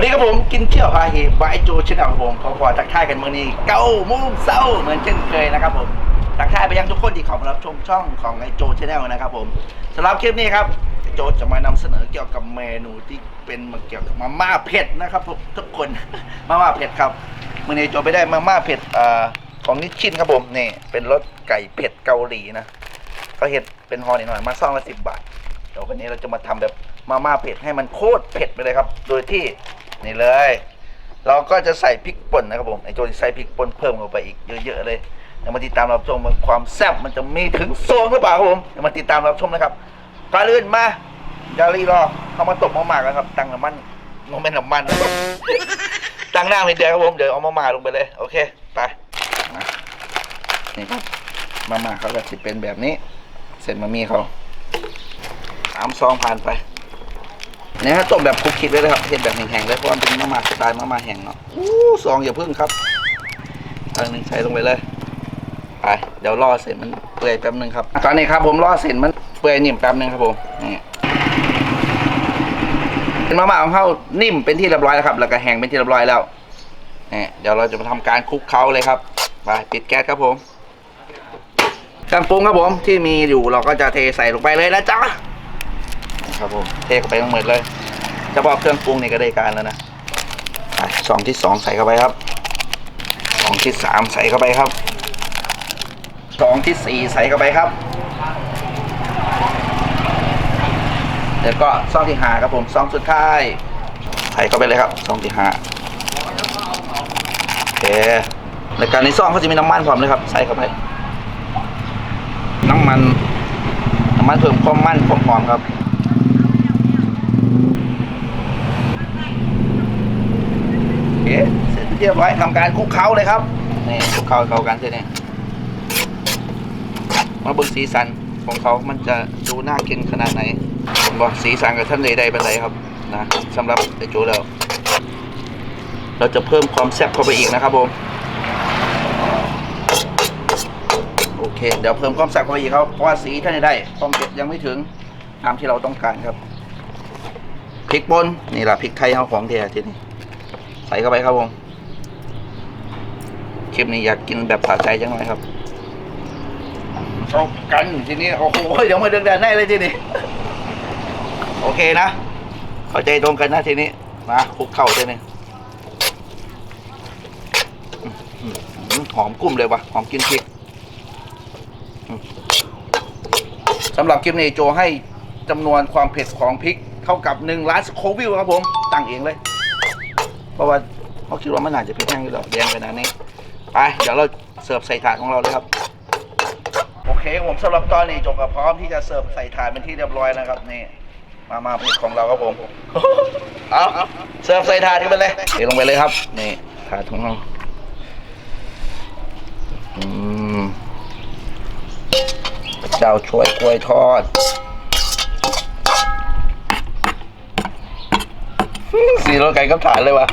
สวัสดีครับผมกินเที่ยวพาเฮบายโจชแนลครับผมขอขอทักทายกันเมื่อนี้เก้าโมงเช้าเหมือนเช่นเคยนะครับผมทักทายไปยังทุกคนที่เข้ามารับชมช่องของไอโจชแนลนะครับผมสำหรับคลิปนี้ครับไอโจจะมานำเสนอเกี่ยวกับเมนูที่เป็นมาเกี่ยวกับมาม่าเผ็ดนะครับผมทุกคนมาม่าเผ็ดครับเมื่อนี้โจไปได้มาม่าเผ็ดอของนิชชินครับผมนี่เป็นรสไก่เผ็ดเกาหลีนะเขาเห็ดเป็นฮอนิดหน่อยมาซ่องละสิบบาทเดี๋ยววันนี้เราจะมาทำแบบมาม่าเผ็ดให้มันโคตรเผ็ดไปเลยครับ โดยที่ นี่เลย เราก็จะใส่พริกป่นนะครับผมไอโจจะใส่พริกป่นเพิ่มเข้าไปอีกเยอะๆเลยเดี๋ยวมาติดตามรับชมความแซ่บมันจะมีถึงโซนหรือเปล่าครับผมเดี๋ยวมาติดตามรับชมนะครับก่อนอื่นมาอย่ารีรอเข้ามาตบมาม่ากันครับ ตั้งน้ำมันลงเป็นน้ำมันนะครับตั้งหน้าเป็นเดียวครับผมเดี๋ยวเอามาม่าลงไปเลย โอเคไปนี่ครับมาม่าเขาก็จะเป็นแบบนี้ เสร็จมามีเขาสามซองผ่านไป นี่ยฮะต้มแบบคุกคลิกเลยนะครับเห็นแบบแห้งๆเลยเพราะว่ามันเป็นมาม่าสไตล์มาม่าแห้งเนาะอู้ซองอย่าพึ่งครับอันหนึ่งใส่ลงไปเลยไปเดี๋ยวรอเสร็จมันเปื่อยแป๊บนึงครับ ตอนนี้ครับผมรอเสร็จมันเปื่อยนิ่มแป๊บนึงครับผมนี่เป็นมาม่าของเขานิ่มเป็นที่เรียบร้อยแล้วครับ แล้วก็แห้งเป็นที่เรียบร้อยแล้วนี่เดี๋ยวเราจะมาทำการคลุกเคล้าเลยครับไปปิดแก๊สครับผมเครื่องปรุงครับผมที่มีอยู่เราก็จะเทใส่ลงไปเลยนะจ๊ะ ครับผมเทเข้าไปทั้งหมดเลยเฉพาะเครื่องปรุงนี่ก็ได้การแล้วนะอะซองที่สองใส่เข้าไปครับซองที่สามใส่เข้าไปครับซองที่สี่ใส่เข้าไปครับแล้วก็ซองที่ห้าครับผมซองสุดท้ายใส่เข้าไปเลยครับซองที่ห้าโอเคในการในซองเขาจะมีน้ำมันพร้อมเลยครับ ใส่เข้าไป น้ำมันน้ำมันเพิ่มความมันความหอมครับ โอเค เรียบร้อยทำการคลุกเคล้าเลยครับนี่คลุกเคล้าเข้ากันเสร็จนี่มาเบิ่งสีสันของเขามันจะดูน่ากินขนาดไหนบอกสีสันกับท่านใดๆเป็นไรครับนะสำหรับไอโจแล้ว เราจะเพิ่มความแซ่บเข้าไปอีกนะครับผมโอเค เดี๋ยวเพิ่มความแซ่บเข้าไปอีกครับเพราะว่าสีท่านใดๆความเผ็ดยังไม่ถึงตามที่เราต้องการครับพริกป่นนี่แหละพริกไทยเอาของแท้ทีนี้ใส่เข้าไปครับผม คลิปนี้อยากกินแบบสะใจจังหน่อยครับเอากันทีนี้โอ้โหเดี๋ยวมาเดินแดนได้เลยทีนี้โอเคนะเข้าใจตรงกันนะทีนี้มาคลุกเข้าทีนี้อื้อหือหอมกุ้มเลยว่ะหอมกินพริกอืมสำหรับคลิปนี้โจให้จำนวนความเผ็ดของพริก เท่ากับหนึ่งล้านสโควิลครับผมตั้งเองเลย เพราะว่าเขาคิดว่ามันอาจจะพริกแห้งอยู่แล้วแดงขนาดนี้ ไปเดี๋ยวเราเสิร์ฟใส่ถาดของเราเลยครับ โอเคผมสำหรับตอนนี้จบกับพร้อมที่จะเสิร์ฟใส่ถาดเป็นที่เรียบร้อยนะครับนี่มามาเผ็ดของเราครับผมเอาเสิร์ฟใส่ถาดกันไปเลยเทลงไปเลยครับนี่ถาดของเราอืมพระเจ้าช่วยกล้วยทอดสีรถไก่กับถาดเลยวะ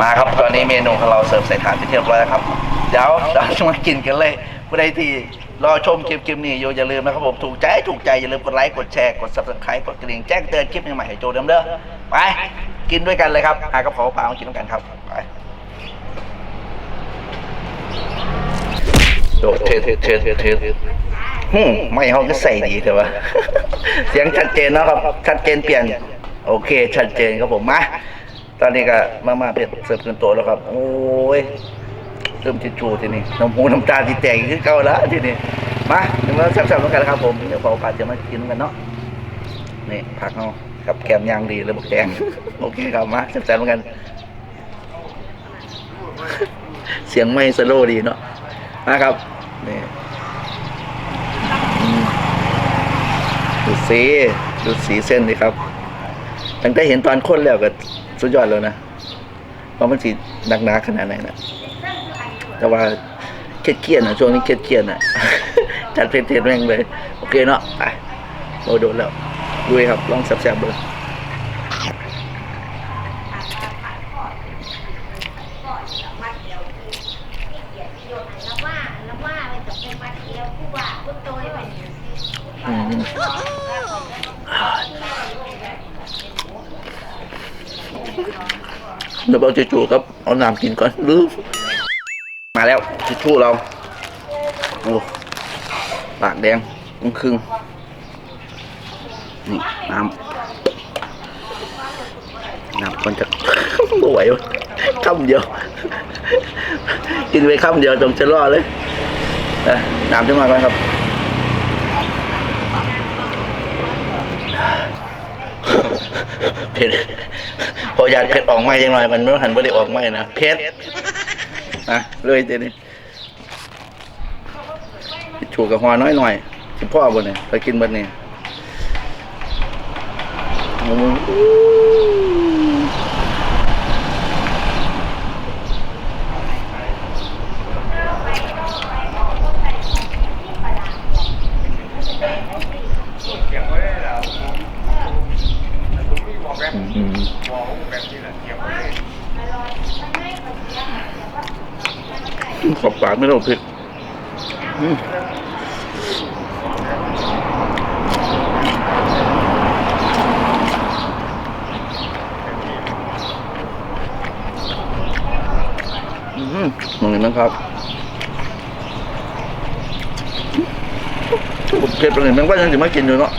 มาครับตอนนี้เมนูของเราเสิร์ฟใส่ถาดไปเรียบร้อยแล้วครับ เดี๋ยวเราจะมากินกันเลยผู้ใดที่รอชมคลิปคลิปนี้อยู่อย่าลืมนะครับผมถูกใจถูกใจอย่าลืมกดไลค์กดแชร์กด subscribe กดกระดิ่งแจ้งเตือนคลิปใหม่ๆให้โจเดิมเด้อไปกินด้วยกันเลยครับหากระเพราปลามากินด้วยกันครับไปโดดเทเทเทเทเทฮึมไม่เขาก็ใส่ดีแต่ว่าเสียงชัดเจนนะครับชัดเจนเปลี่ยน โอเค ชัดเจนครับผมมา ตอนนี้ก็มามาเผ็ดเสิร์ฟขึ้นโต๊ะแล้วครับ โอ้ยเริ่มจะจูทีนี้น้ำหูน้ำตาที่แตกขึ้นเก่าแล้วทีนี้มาเดี๋ยวเราแซ่บๆแล้วกันนะครับผมเดี๋ยวขอโอกาสจะมากินกันเนาะนี่ผักเนาะกับแกมย่างดีเลยบอกแดงโอเคครับมาแซ่บๆแล้วกัน เสียงไม่สโลดีเนาะมาครับนี่ดูสีดูสีเส้นดิครับตั้งแต่เห็นตอนค้นแล้วก็ สุดยอดแล้วนะว่ามันสีนักหนาขนาดไหนนะแต่ว่าเครียดๆนะช่วงนี้เครียดๆนะจัดเพลนๆแม่งเลย โอเคเนาะไปโอโดนแล้วด้วยครับลองแซ่บๆดูอืม เดี๋ยวเอาทิชูครับ เอาน้ำกินก่อนลืมมาแล้วทิชชู่เรา โอ้ปากแดงมึงครึ่งนี่น้ำน้ำมันจะไม่ไหววะคำเดียว กินไปคำเดียวจงจะรอดเลยเอ้ยน้ำจะมาไหมครับ เผ็ดพออยากเผ็ดออกไม้ยังหน่อยมันไม่หันไม่ได้ออกไม้นะเผ็ดนะเลยเจนี่ชูกับหัวน้อยหน่อยสิพ่อบนเนี่ยไปกินบนเนี่ย ไม่ต้องเผ็ดอืมอืมมองเห็นไหมครับเผ็ดไปเลยมันก็ยังจะมากินอยู่เนาะ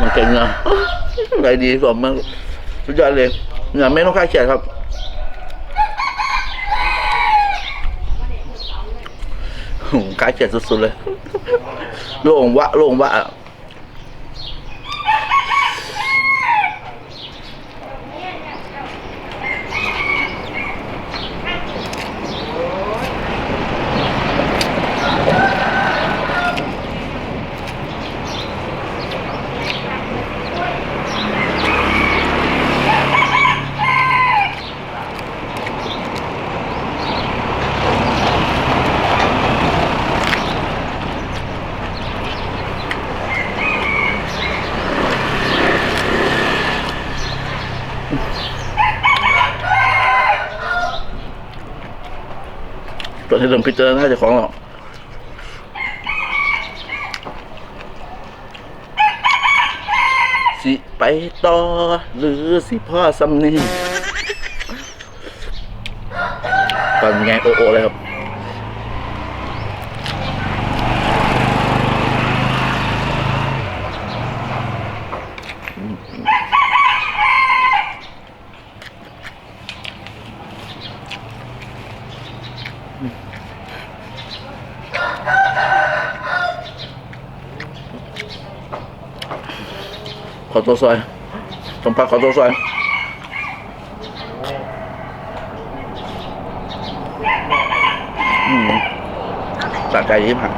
มันเก่งนะ ไรดีสมมากสุดยอดเลยเนี่ยไม่ต้องค่าเขียนครับค่าเขียนสุดๆเลย โล่งวะโล่งวะ ที่เริ่มพิจารณาเจ้าของหรอกสิไปต่อ หรือสิพ่อสำนีตอนไงโอโอเลยครับ ขอตัวซอยสมพักขอตัวซอยอืมสาไก่ยี่ผัก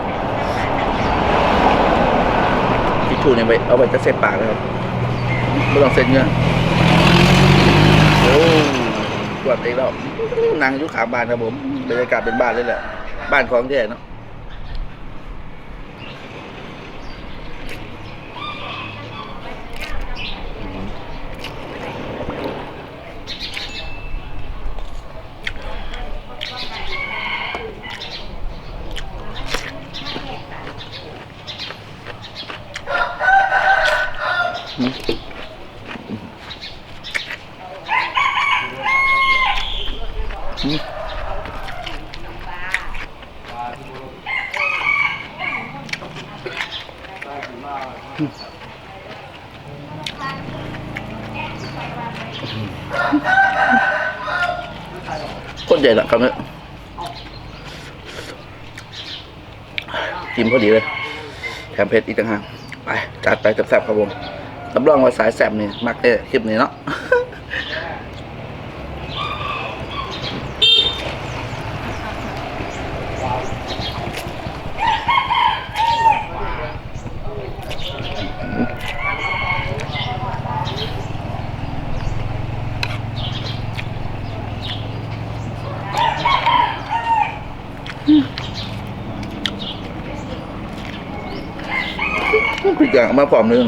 ทิชชู่เนี่ยไปเอาไปจะเซ็ตปากเลยครับไม่ต้องเซ็ตเงี้ยโอ้กวาดเองแล้วนั่งยุขาบ้านครับผมบรรยากาศเป็นบ้านเลยแหละ บ้านของแท้เนาะ คนใหญ่ละคำนี้กินพอดีเลยแถมเผ็ดอีกต่างหากไปจัดไปกับแซ่บครับผมรับรองว่าสายแซ่บนี่มักเด้คลิปนี้เนาะ มาพร้อมหนึง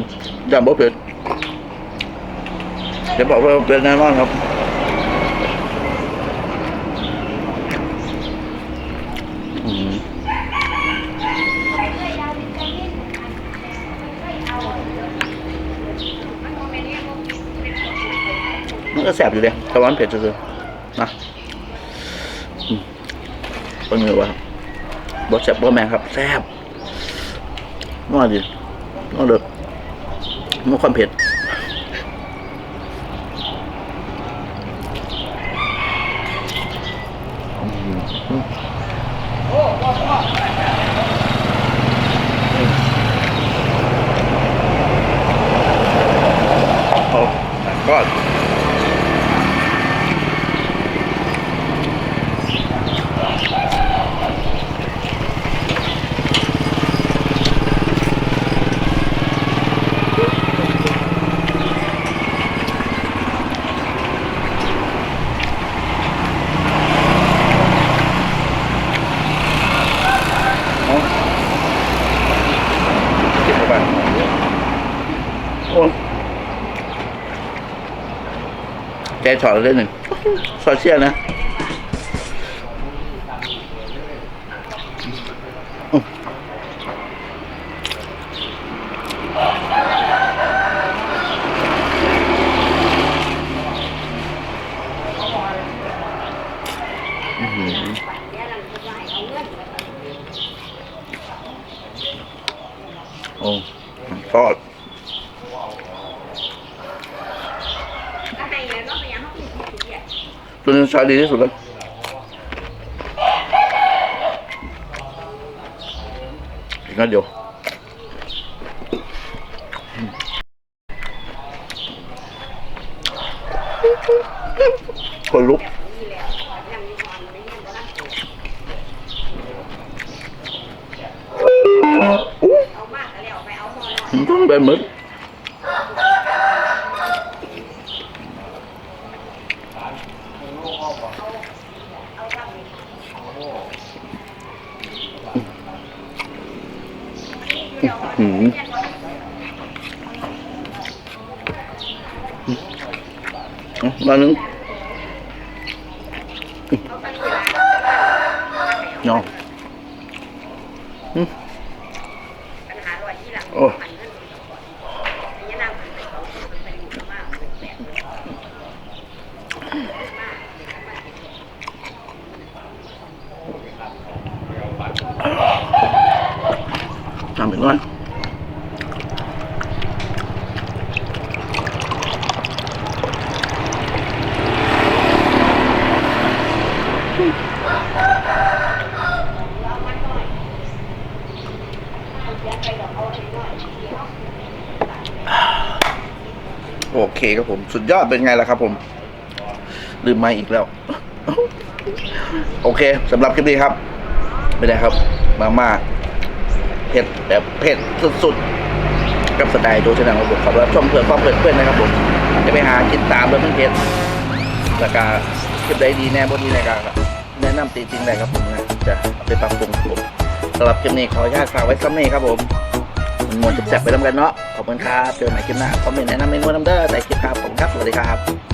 ยำบ่เผ็ดจะบอกว่าเป็นแน่นอนครับอืมมันก็แสบอยู่เลยแต่ว่ามันเผ็ดซื่อๆนะอืมเป็นไงวะบดแสบบ่แมงครับ แสบนัวดิ นัวเลิกนันความเผ็ดอืม แกช็อตเราได้หนึ่งซอยเชียนะอืมอื้อหือโอ้ทอด ตัวนี้ซอยดีที่สุดแล้วอีกนิดเดียวคนลุกอู้ต้องแบบเหมือน หืมเอามาหนึ่ง เนาะอืมโอ้ทำอีกหน่อยโอเคครับผม สุดยอดเป็นไงล่ะครับผม ลืมไม่อีกแล้ว โอเคสำหรับคลิปนี้ครับ ไม่ได้ครับ มาม่าเผ็ดแบบเผ็ดสุดๆ กับสไตล์โดชนะของผมขอรับชมเพื่อความเพื่อนเพื่อนนะครับผมจะไปหากินตามแล้วมันเผ็ดแล้วก็คลิปใดดีแน่บนนี้นะครับแนะนำตีจริงเลยครับผมนะจะไปปรับปรุงครับผมสำหรับคลิปนี้ขออนุญาตฝากไว้ซ้ำนี้ครับผมมันมวนจะแซ่บไปทำกันเนาะ คุณครับ เจอกันใหม่คลิปหน้าคอมเมนต์แนะนำเมนูน้ำเด้อใส่คลิปครับผมครับ สวัสดีครับ